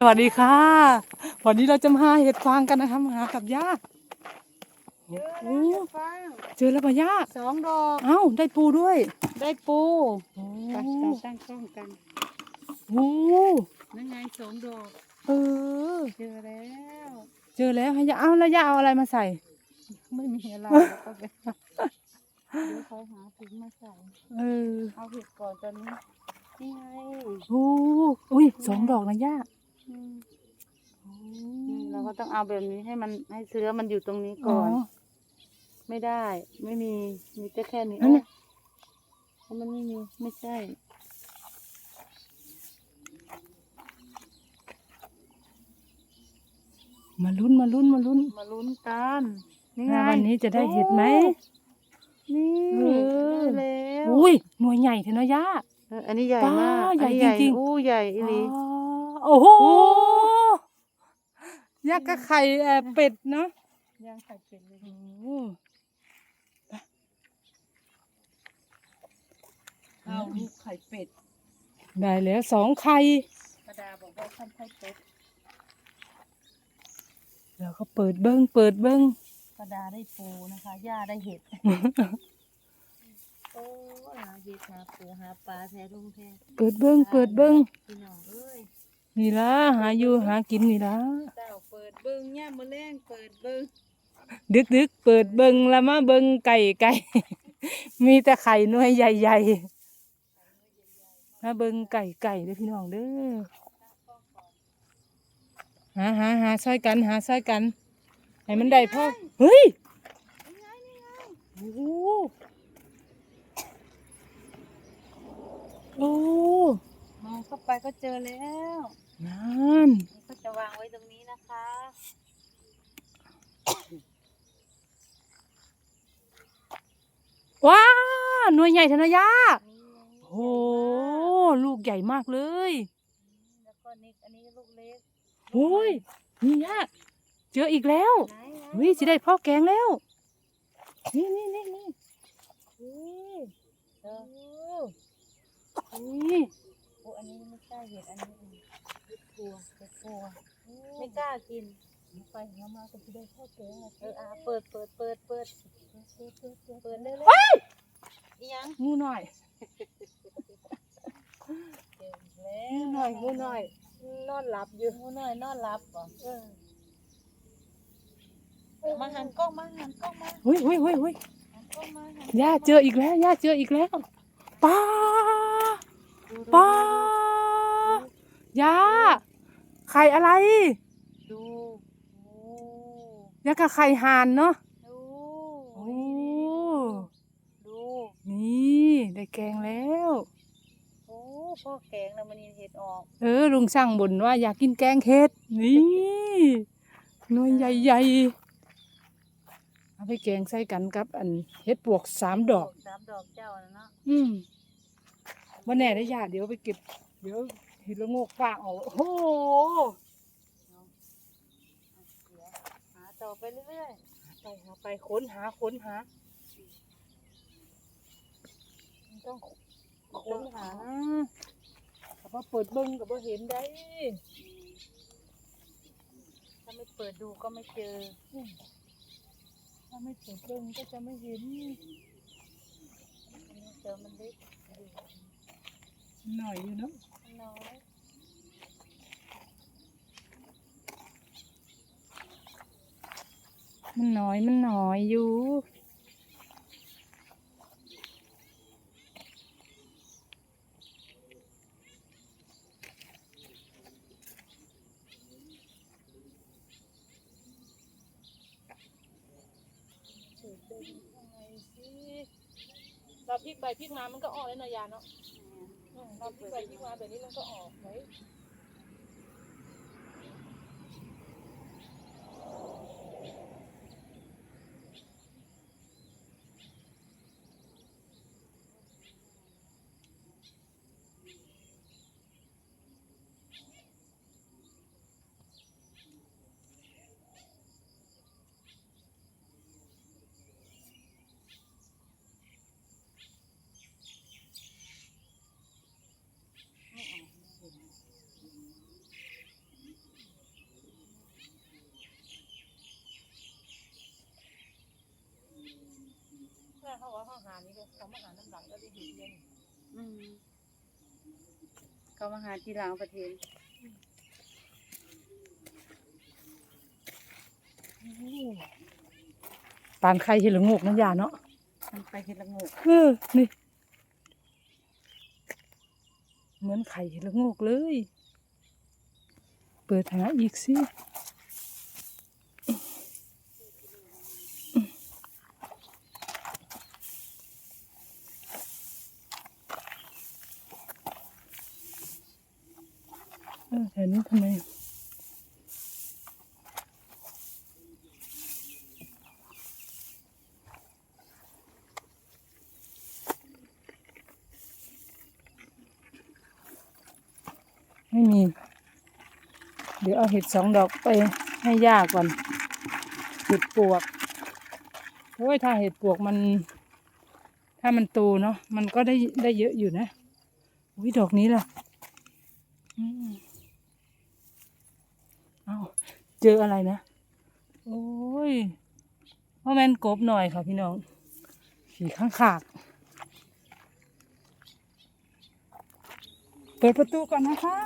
สวัสดีค่ะ วันนี้เราจะมาหาเห็ดฟางกันนะคะมาหากับย่าเยอะโอ้นะฟางเจอแล้วป่ะย่าสองดอกเอ้าได้ปูด้วยได้ปูโอ้ไปเราตั้งกล้องกันโหนั่นไงสองดอกเออ เจอแล้วเจอแล้วให้ย่าเอาแล้วย่าเอาอะไรมาใส่ ไม่มีอะไรแล้วก็ไปเดี๋ยวเขาหาถุงมาใส่เออเอาเห็ดก่อนตอนนี้นี่ไงโอ้อุ้ยสองดอกนะย่าอืมนี่ เราก็ต้องเอาแบบนี้ให้มันให้เสื้อมันอยู่ตรงนี้ก่อน ไม่ได้ ไม่มีมีแต่แค่นี้นั่นน่ะเพราะมันไม่มีไม่ใช่มาลุ้นมาลุ้นมาลุ้นมาลุ้นกันนี่ไงว่าวันนี้จะได้เห็ดไหมนี่เออได้แล้วอุ้ยหน่วยใหญ่เถอะนะย่าเอออันนี้ใหญ่ป้ามากใหญ่อันนี้จริงๆอู้ใหญ่อีหลีอ๋อ โอ้โหยักษ์กับไข่เอ่อเป็ดเนาะย่างไข่เป็ดเลย โอ้เอาลูกไข่เป็ดได้แล้วสองไข่ประดาบอกว่าทำไข่เป็ดแล้วก็เปิดเบิ้งเปิดเบิ้งประดาได้ปูนะคะย่าได้เห็ด โอ้หาเห็ดหาปูหาปลาแท้ลุงแท้เปิดเบิ้งเปิดเบิ้งพี่น้องเอ้ย นี่ละหาอยู่หากินนี่ละเจ้าเปิดเบิ้งเนี่ยามมือแรงเปิดเบิ้งดึกดึกเปิดเบิ้งแล้วมาเบิ้งไก่ไก่มีแต่ไข่หน่วยใหญ่ๆมาเบิ้งไก่ไก่เด้อพี่น้องเด้อหาหาหาช่วยกันหาช่วยกันให้มันได้พ่อเฮ้ยนี่ไงนี่ไงโอ้โหโอ้มองเข้าไปก็เจอแล้ว นั่นนี่ก็จะวางไว้ตรงนี้นะคะ ว้าหน่วยใหญ่ธนยานี่ไงโอ้ลูกใหญ่มากเลย แล้วก็นี่อันนี้ลูกเล็กโอ้ยนี่ยาเจออีกแล้วไหนไหนเฮ้ยสิได้พ่อแกงแล้ว นี่นี่นี่นี่นี่เออนี่โอ้อันนี้ไม่กล้าเห็นอันนี้เห็ด กลัวไม่กลัวไม่กล้ากินไปหามาก็จะได้ข้าวแกงเอออ่เปิดเปิดเปิดเปิดเปิดเปิดเปิดเร็วๆอีหยังงูหน่อยงูหน่อยงูหน่อย นอนหลับอยู่งูหน่อยนอนหลับบ่ออมาหันกล้องมาหันกล้องมาเฮ้ยเฮ้ยเฮ้ยเฮ้ยย่าเจออีกแล้วย่าเจออีกแล้วป้าป้าย่า ข่อะไร ดูโอ้ย่ากับไข่ห่านเนาะดูโอ้ดูนี่ได้แกงแล้ว โอ้พ่อแกงแล้วมันนี่เห็ดออกเออลุงช่างบ่นว่าอยากกินแกงเห็ดนี่หน่วยใหญ่ๆเอาไปแกงใส่กันกับ อันเห็ดปวกสามดอกสามดอกเจ้าน่ะเนาะอืมวันแน่ได้ยาเดี๋ยวไปเก็บ เดี๋ยว เห็ดละโงกฟางออก โอ้โหเดี๋ยวหาต่อไปเรื่อยไปหาไปค้นหาค้นหาๆมันต้องค้นหาแต่ว่าเปิดเบิ้งกับว่าเห็นได้ ถ้าไม่เปิดดูก็ไม่เจอ ถ้าไม่เปิดเบิ้งก็จะไม่เห็นอันนี้เจอมันเล็กอยู่หน่อยอยู่เนาะ น้อยมันน้อยมันน้อยอยู่เราพลิกไปพลิกมามันก็ออกแล้วนะยาเนาะ นอนที่ไปที่มาแต่นี้มันก็ออกไหม หานี่ก็เขามาหาน้ำหลังก็ได้เห็นเย็นอืมเขามาหาที่หลังประเทศปานใครเห็นละงกนะยาเนาะมันไปเห็ดละโงกเออนี่ เหมือนไข่เห็ดละโงกเลย เปิดหาอีกสิเออแต่นี้ทำไม ไม่มี เดี๋ยวเอาเห็ดสองดอกไปให้ย่าก่อนเห็ดปวกโอ้ยถ้าเห็ดปวกมัน ถ้ามันโตเนาะมันก็ได้ได้เยอะอยู่นะอุ้ยดอกนี้ล่ะเอาเจออะไรนะ โอ้ยว่าแมนกบหน่อยค่ะพี่น้องขี่ข้างขาก เปิดประตูก่อนนะคะ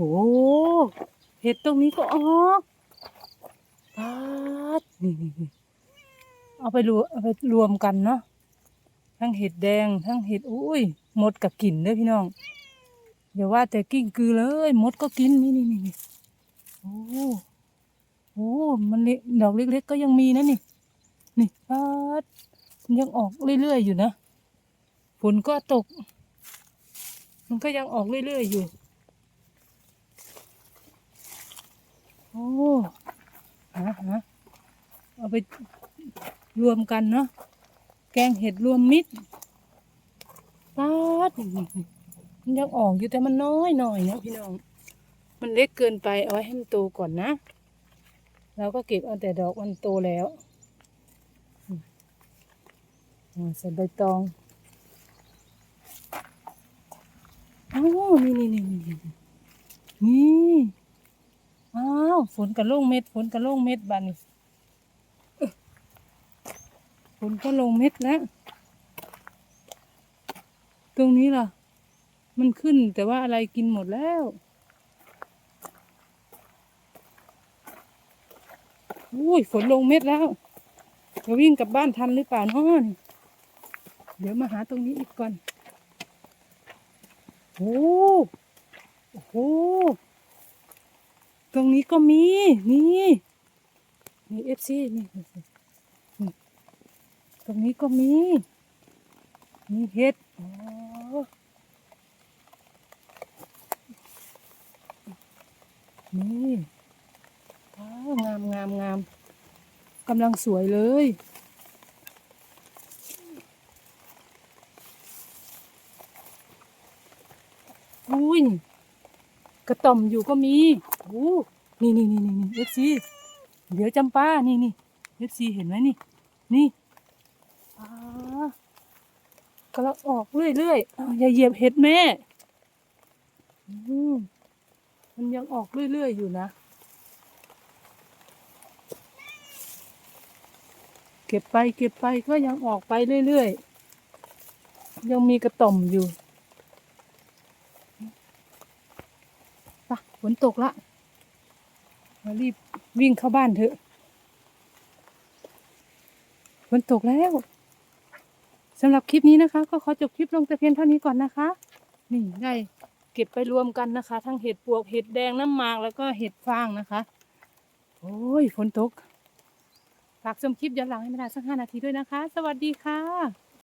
โอ้เห็ดตรงนี้ก็ออกปาดนี่นี่เอาไปรวมเอาไปรวมกันเนาะทั้งเห็ดแดง ทั้งเห็ดอุ้ยมดกับกินเด้อพี่น้องอย่าว่าแต่กิ้งกือเลยมดก็กินนี่นี่นี่โอ้โหมันเล็กดอกเล็กๆก็ยังมีนะนี่ นี่ปาดยังออกเรื่อยๆอยู่นะฝนก็ตก มันก็ยังออกเรื่อยๆอยู่ อ้หาหาเอาไปรวมกันเนาะแกงเห็ดรวมมิตรปาดมันยังออกอยู่แต่มันน้อยหน่อยนะพี่น้อง มันเล็กเกินไปเอาไว้ให้มันโตก่อนนะเราก็เก็บเอาแต่ดอกมันโตแล้วอืมอ่าใส่ใบตองโอ้นี่นี่นี่นี่นี่ อ้าวฝนกระโล่งเม็ดฝนกระโล่งเม็ดบานนี้ฝนก็ลงเม็ดแล้ว ตรงนี้ล่ะ มันขึ้นแต่ว่าอะไรกินหมดแล้วอุ้ยฝนลงเม็ดแล้วจะวิ่งกลับบ้านทันหรือเปล่านาะนี่เดี๋ยวมาหาตรงนี้อีกก่อนโอ้โห รงนี้ก็มี นี่นี่เอฟซีนี่ตรงนี้ก็มีมีเห็ดอ๋อนี่งามงามงามกำลังสวยเลยอุ้ยกระต่อมอยู่ก็มี อ้นี่นี่นี่นี่นี่เอฟซีเดี๋ยวจำป้านี่นี่เอฟซีเห็นไหมนี่ นี่อ่ากำลังออกเรื่อยๆอ้าวอย่าเหยียบเห็ดแม่มันยังออกเรื่อยๆอยู่นะ เก็บไปเก็บไปก็ยังออกไปเรื่อยๆ ยังมีกระต่อมอยู่ปะฝนตกละ เรารีบวิ่งเข้าบ้านเถอะฝนตกแล้วสำหรับคลิปนี้นะคะ ก็ขอจบคลิปลงแต่เพียงเท่านี้ก่อนนะคะ นี่ได้เก็บไปรวมกันนะคะ ทั้งเห็ดปวกเห็ดแดงน้ำหมากแล้วก็เห็ดฟางนะคะ โอ้ยฝนตกฝากชมคลิปย้อนหลังให้ไม่ได้สักห้านาทีด้วยนะคะ สวัสดีค่ะ